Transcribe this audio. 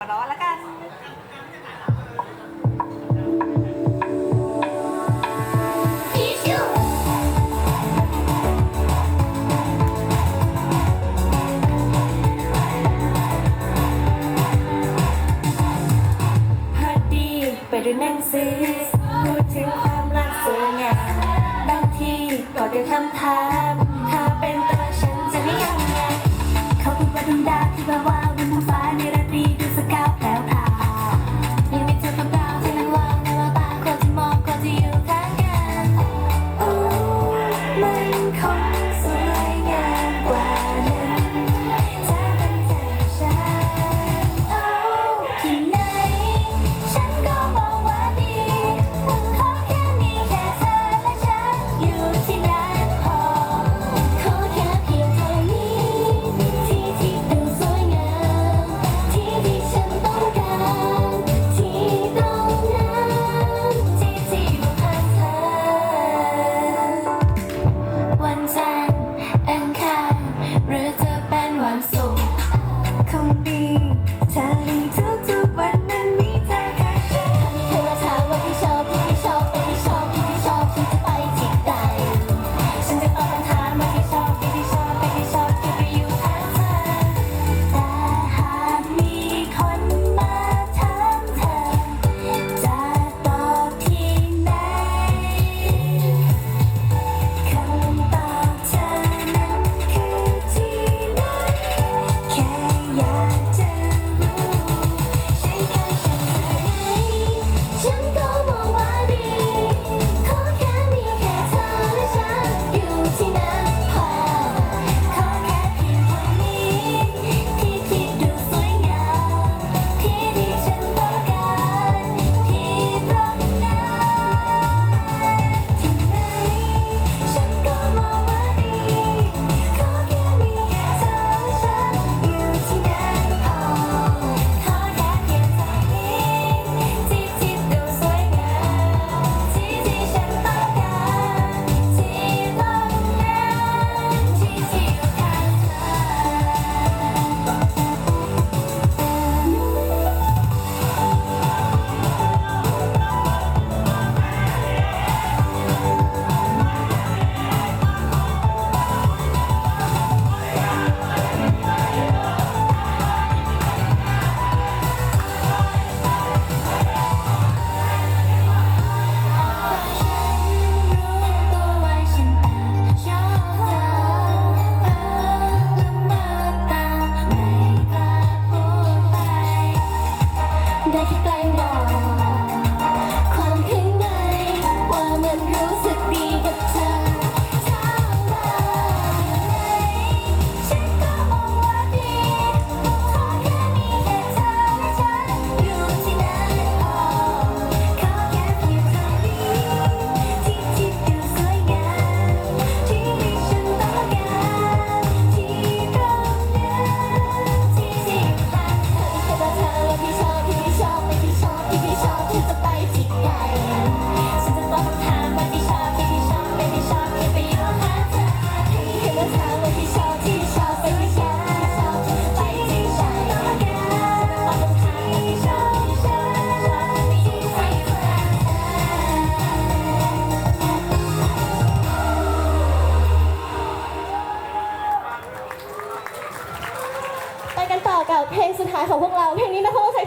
ร้อนแล้วกันพอดีไปดูหนังสือพูดถึงความรักสวยงามบางทีก็เกิดคำถามถ้าเป็นตัวฉันจะไม่ยังไง เขาคิดว่าดวงดาวที่บบว่า เพลงสุดท้ายของพวกเราเพลงนี้นะคะใคร